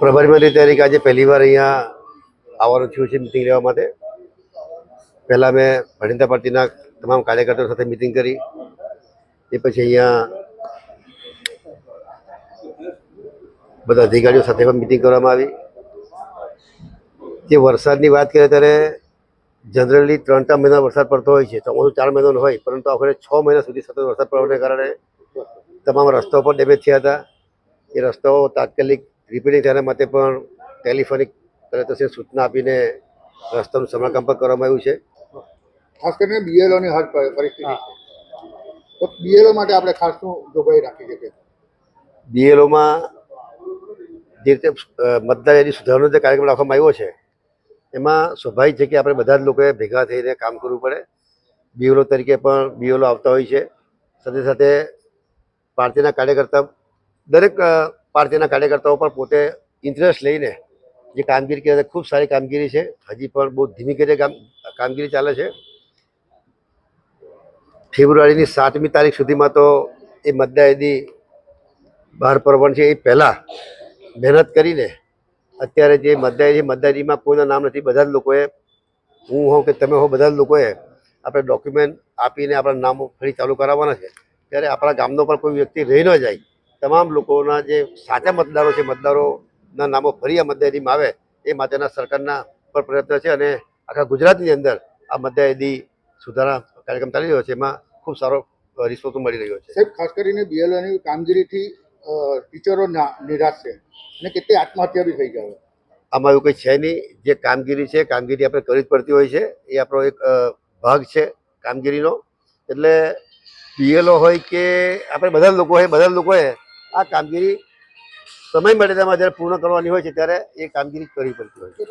પ્રભારી મંત્રી તરીકે આજે પહેલી વાર અહીંયા આવવાનું થયું છે મિટિંગ લેવા માટે. પહેલાં મેં ભણિતા પાર્ટીના તમામ કાર્યકર્તાઓ સાથે મિટિંગ કરી. એ પછી અહીંયા બધા અધિકારીઓ સાથે પણ મિટિંગ કરવામાં આવી. જે વરસાદની વાત કરીએ ત્યારે જનરલી ત્રણ ચાર મહિના વરસાદ પડતો હોય છે. ચોમાસું ચાર મહિનાનો હોય, પરંતુ આખરે છ મહિના સુધી સતત વરસાદ પડવાને કારણે તમામ રસ્તાઓ પણ ડેમેજ થયા હતા. એ રસ્તાઓ તાત્કાલિક રિપેરિંગ થયા માટે પણ ટેલિફોનિક તરત સૂચના આપીને રસ્તાનું સમારકામ પણ કરવામાં આવ્યું છે. ખાસ કરીને બીએલઓની હાલ પરિસ્થિતિ તો બીએલઓ માટે આપણે ખાસ શું જોગવાઈ રાખી શકીએ? બીએલઓમાં જે રીતે મતદાર યાદી સુધારવાનો જે કાર્યક્રમ રાખવામાં આવ્યો છે એમાં સ્વાભાવિક છે કે આપણે બધા જ લોકોએ ભેગા થઈને કામ કરવું પડે. બીએલઓ તરીકે પણ બીએલઓ આવતા હોય છે. સાથે સાથે પાર્ટીના કાર્યકર્તા દરેક પાર્ટીના કાર્યકર્તાઓ પણ પોતે ઇન્ટરેસ્ટ લઈને જે કામગીરી કરે ખૂબ સારી કામગીરી છે. હજી પણ બહુ ધીમી ગતિએ કામગીરી ચાલે છે. ફેબ્રુઆરીની સાતમી તારીખ સુધીમાં તો એ મતદાયદી બહાર પડવાની છે એ પહેલાં મહેનત કરીને અત્યારે જે મતદારી છે મતદારીમાં કોઈના નામ નથી. બધા જ લોકોએ, હું હોઉં કે તમે હો બધા જ લોકોએ આપણે ડોક્યુમેન્ટ આપીને આપણા નામો ફરી ચાલુ કરાવવાના છે. ત્યારે આપણા ગામનો પણ કોઈ વ્યક્તિ રહી ન જાય. તમામ લોકોના જે સાચા મતદારો છે મતદારોના નામો ફરી આ મતદારીમાં આવે એ માટેના સરકારના પર પ્રયત્ન છે અને આખા ગુજરાતની અંદર આ મતદાયદી સુધારા કાર્યક્રમ ચાલી રહ્યો છે. એમાં ખૂબ સારો રિસ્પોન્સ મળી રહ્યો છે. સાહેબ ખાસ કરીને બીએલઓની કામગીરીથી ટીચરો ના- નિરાશ છે અને કેટલી આત્મહત્યા બી થઈ જાય આમાં એવું કંઈ છે નહીં. જે કામગીરી છે કામગીરી આપણે કરવી જ પડતી હોય છે. એ આપણો એક ભાગ છે કામગીરીનો. એટલે પીએલઓ હોય કે આપણે બધા લોકો હોય બધા લોકોએ આ કામગીરી સમય મર્યાદામાં જ્યારે પૂર્ણ કરવાની હોય છે, ત્યારે એ કામગીરી કરવી પડતી હોય છે.